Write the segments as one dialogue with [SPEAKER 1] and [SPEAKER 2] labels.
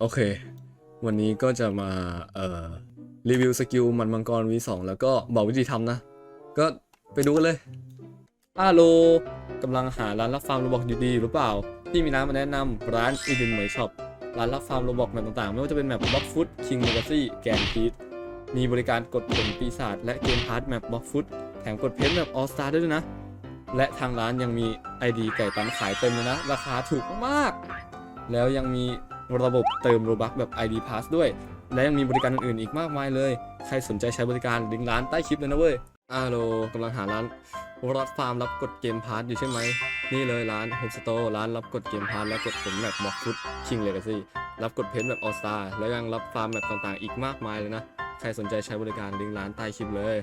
[SPEAKER 1] โอเค วันนี้ก็จะมาเอ่อรีวิวสกิลมันมังกร V2 แล้วก็บอกวิธีทำนะ ก็ไปดูกันเลยฮัลโหลกำลังหาร้านรับฟาร์มโรบอกดีๆหรือเปล่า ที่มีร้านมาแนะนำร้านอีดินเหมยช็อปร้านรับฟาร์มโรบอกแมปต่างๆ ไม่ว่าจะเป็นแมปบล็อกฟุตคิงเลกาซี่แกนพีทมีบริการกดผลปีศาจและเกมพาร์ทแมปบล็อกฟุตแถมกดเพชรแมปออสตาด้วยนะ และทางร้านยังมี ID ไก่ตันขายเต็มเลยนะ ราคาถูกมาก แล้วยังมี ระบบเติมโรบัคแบบ ID Pass ด้วย และยังมีบริการอื่นๆอีกมากมายเลย ใครสนใจใช้บริการลิงก์ร้านใต้คลิปเลยนะเว้ยอาโลกำลังหาร้านรับฟาร์มรับกดเกมพาร์ทอยู่ใช่ไหม นี่เลยร้านโฮมสโตร์ร้านรับกดเกมพาร์ทและกดผลแบบม็อกฟุตคิงเลกาซี่รับกดเพนแบบออสตาแล้วยังรับฟาร์มแบบต่างๆ อีกมากมายเลยนะ ใครสนใจใช้บริการลิงก์ร้านใต้คลิปเลย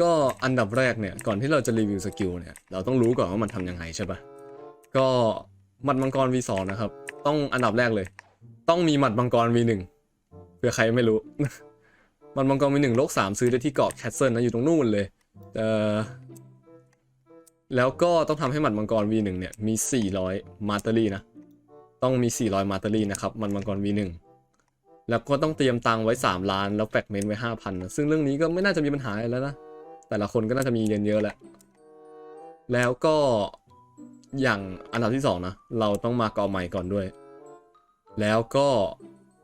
[SPEAKER 1] ก็อันดับแรกเนี่ย ก่อนที่เราจะรีวิวสกิลเนี่ย เราต้องรู้ก่อนว่ามันทำยังไงใช่ปะก็ หมัดมังกร V2 นะครับ ต้องอันดับแรกเลย ต้องมีหมัดมังกร V1 เผื่อใครไม่รู้ หมัดมังกร V1 โลก 3 ซื้อได้ที่เกาะแคสเซิลนะอยู่ตรงนู่นเลย เออแล้วก็ต้องทำให้หมัดมังกร V1 เนี่ยมี 400 มาตเตอรี่นะ ต้องมี 400 มาตเตอรี่นะครับหมัดมังกร V1 แล้วก็ต้องเตรียมตังไว้ 3 ล้าน แล้วแฟกเมนต์ไว้ 5,000นะซึ่งเรื่องนี้ก็ไม่น่าจะมีปัญหาอะไรแล้วนะ แต่ละคนก็น่าจะมีเรียนเยอะแหละ แล้วก็ อย่างอันดับที่สองนะ เราต้องมาเกาะใหม่ก่อนด้วย แล้วก็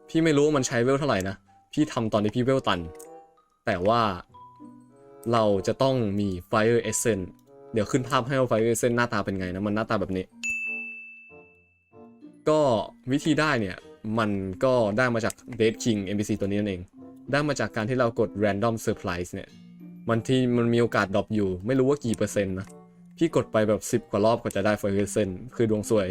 [SPEAKER 1] พี่ไม่รู้ว่ามันใช้เวลเท่าไหร่นะ พี่ทำตอนที่พี่เวลตัน แต่ว่าเราจะต้องมี Fire Essence เดี๋ยวขึ้นภาพให้ว่า Fire Essence หน้าตาเป็นไงนะ มันหน้าตาแบบนี้ ก็วิธีได้เนี่ย มันก็ได้มาจาก Dead King NPC ตัวนี้นั่นเอง ได้มาจากการที่เรากด Random Surprise เนี่ย มันที่มันมีโอกาสดรอปอยู่ ไม่รู้ว่ากี่เปอร์เซ็นต์นะ พี่กดไปแบบ 10 กว่ารอบกว่าจะได้ไฟเอเซนคือดวงสวย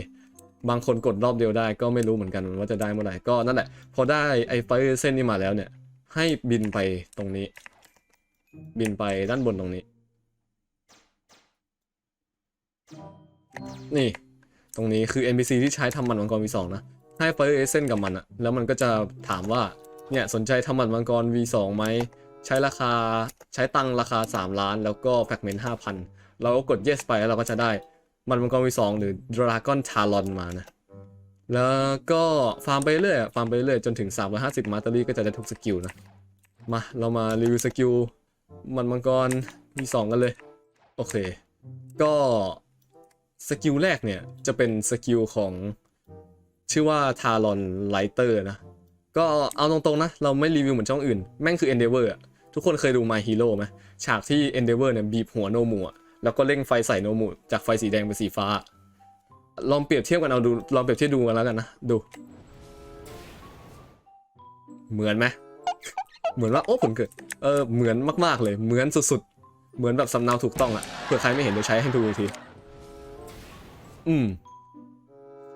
[SPEAKER 1] บางคนกดรอบเดียวได้ก็ไม่รู้เหมือนกันว่าจะได้เมื่อไหร่ก็นั่นแหละ พอได้ไอ้ไฟเอเซนนี่มาแล้วเนี่ย ให้บินไปตรงนี้ บินไปด้านบนตรงนี้ นี่ตรงนี้คือ NPC ที่ใช้ทำมันมังกร V2 นะ ให้ไฟเอเซนกับมันอะแล้วมันก็จะถามว่าเนี่ยสนใจทำมันมังกร V2 ไหมใช้ราคาใช้ตังราคา 3 ล้าน แล้วก็แฟกเมนต์5,000 เราก็กด yes ไปแล้วเราก็จะได้ มันมังกรวีสองหรือ Dragon Talon มานะ แล้วก็ฟาร์มไปเรื่อยฟาร์มไปเรื่อยจนถึง 350 มาตอรี่ก็จะได้ทุกสกิลนะ มา เรามารีวิวสกิลมันมังกรวีสองกันเลย โอเค ก็สกิลแรกเนี่ยจะเป็นสกิลของชื่อว่า Talon Lighter นะ ก็เอาตรงๆนะ เราไม่รีวิวเหมือนช่องอื่น แม่งคือ Endeavor อะทุกคนเคยดู My Hero ไหมฉากที่ Endeavor เนี่ยบีบหัวโนมูอะ แล้วก็เร่งไฟใส่โนมูจากไฟสีแดงเป็นสีฟ้า ลองเปรียบเทียบกันเอาดู ลองเปรียบเทียบดูกันแล้วกันนะ ดู เหมือนไหมเหมือนว่า โอ้ผมเกิด เออ เหมือนมาก ๆ เลย เหมือนสุด ๆ เหมือนแบบสำเนาถูกต้องอะเผื่อใครไม่เห็นเดี๋ยวใช้ให้ดูอีกที อืม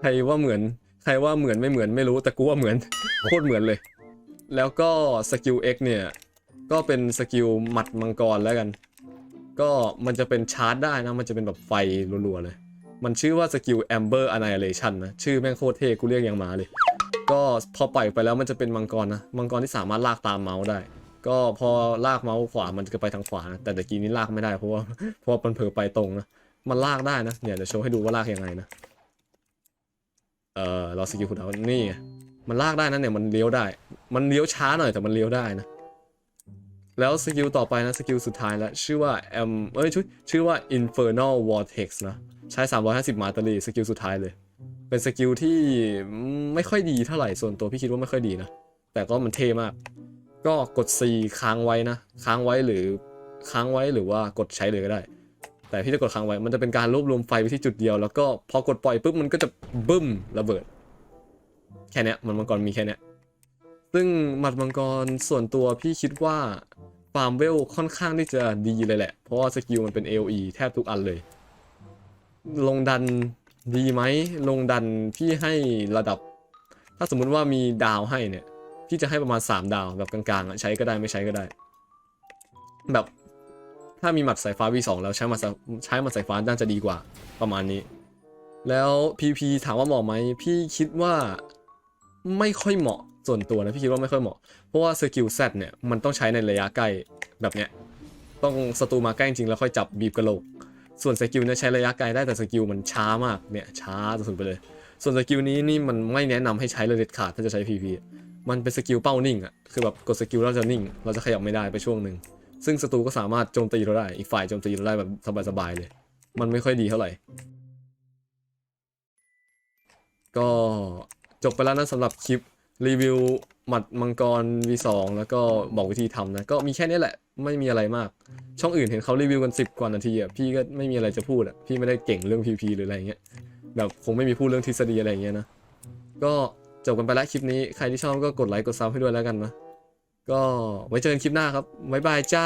[SPEAKER 1] ใครว่าเหมือน ใครว่าเหมือนไม่เหมือนไม่รู้ แต่กูว่าเหมือน โคตรเหมือนเลย แล้วก็สกิล X เนี่ย ก็เป็นสกิลหมัดมังกรแล้วกัน ก็มันจะเป็นชาร์จได้นะ มันจะเป็นแบบไฟรัวๆเลย มันชื่อว่าสกิล Amber Annihilation นะ ชื่อแม่งโคตรเท่กูเรียกยังมาเลย ก็พอปล่อยไปแล้วมันจะเป็นมังกรนะ มังกรที่สามารถลากตามเมาส์ได้ ก็พอลากเมาส์ขวา มันจะไปทางขวานะ แต่ตะกี้นี้ลากไม่ได้เพราะว่าเพราะว่ามันเผลอไปตรงนะ มันลากได้นะ เนี่ยเดี๋ยวโชว์ให้ดูว่าลากยังไงนะ เออเราสกิลคุณเอานี่มันลากได้นะเนี่ย มันเลี้ยวได้ มันเลี้ยวช้าหน่อยแต่มันเลี้ยวได้นะ แล้วสกิลต่อไปนะ สกิลสุดท้ายแล้ว ชื่อว่า M เอ้ยชื่อชื่อว่า Infernal Vortex นะ ใช้ 350 มาตรีสกิลสุดท้ายเลย เป็นสกิลที่ไม่ค่อยดีเท่าไหร่ส่วนตัวพี่คิดว่าไม่ค่อยดีนะ แต่ก็มันเท่มาก ก็กด C ค้างไว้นะ ค้างไว้หรือค้างไว้หรือว่ากดใช้เลยก็ได้ แต่พี่จะกดค้างไว้มันจะเป็นการรวบรวมไฟไปที่จุดเดียว แล้วก็พอกดปล่อยปุ๊บมันก็จะบึ้มระเบิด แค่นี้มันมังกรมีแค่เนี้ย ซึ่งหมัดมังกรส่วนตัวพี่คิดว่าฟาร์มเวลค่อนข้างที่จะดีเลยแหละ เพราะว่าสกิลมันเป็น AOE แทบทุกอันเลย ลงดันดีไหม ลงดันพี่ให้ระดับ ถ้าสมมุติว่ามีดาวให้เนี่ย พี่จะให้ประมาณ 3 ดาวแบบกลางๆใช้ก็ได้ไม่ใช้ก็ได้ แบบถ้ามีหมัดสายฟ้า V2 แล้วใช้หมัดสาใช้หมัดสายฟ้าน่าจะดีกว่าประมาณนี้ แล้ว PP ถามว่าเหมาะไหม พี่คิดว่าไม่ค่อยเหมาะ ส่วนตัวนะพี่คิดว่าไม่ค่อยเหมาะ เพราะว่าสกิล Z เนี่ยมันต้องใช้ในระยะใกล้แบบเนี้ย ต้องศัตรูมาใกล้จริงๆแล้วค่อยจับบีบกระโหลก ส่วนสกิลเนี่ยใช้ระยะไกลได้แต่สกิลมันช้ามากเนี่ยช้าสุดไปเลย ส่วนสกิลนี้นี่มันไม่แนะนำให้ใช้เลยเด็ดขาดถ้าจะใช้ PVP มันเป็นสกิลเป้านิ่งอะคือแบบกดสกิลแล้วจะนิ่ง เราจะขยับไม่ได้ไปช่วงหนึ่ง ซึ่งศัตรูก็สามารถโจมตีเราได้ อีกฝ่ายโจมตีเราได้แบบสบายๆเลย มันไม่ค่อยดีเท่าไหร่ ก็จบไปแล้วนะสำหรับคลิป รีวิวหมัดมังกร V2 แล้วก็บอกวิธีทำนะ ก็มีแค่นี้แหละ ไม่มีอะไรมาก ช่องอื่นเห็นเขารีวิวกัน 10 กว่านาทีอะพี่ก็ไม่มีอะไรจะพูดอะพี่ไม่ได้เก่งเรื่อง PP หรืออะไรเงี้ยแบบคงไม่มีพูดเรื่องทฤษฎีอะไรเงี้ยนะก็จบกันไปแล้วคลิปนี้ใครที่ชอบก็กดไลค์กดซับให้ด้วยแล้วกันนะก็ไว้เจอกันคลิปหน้าครับบ๊ายบายจ้า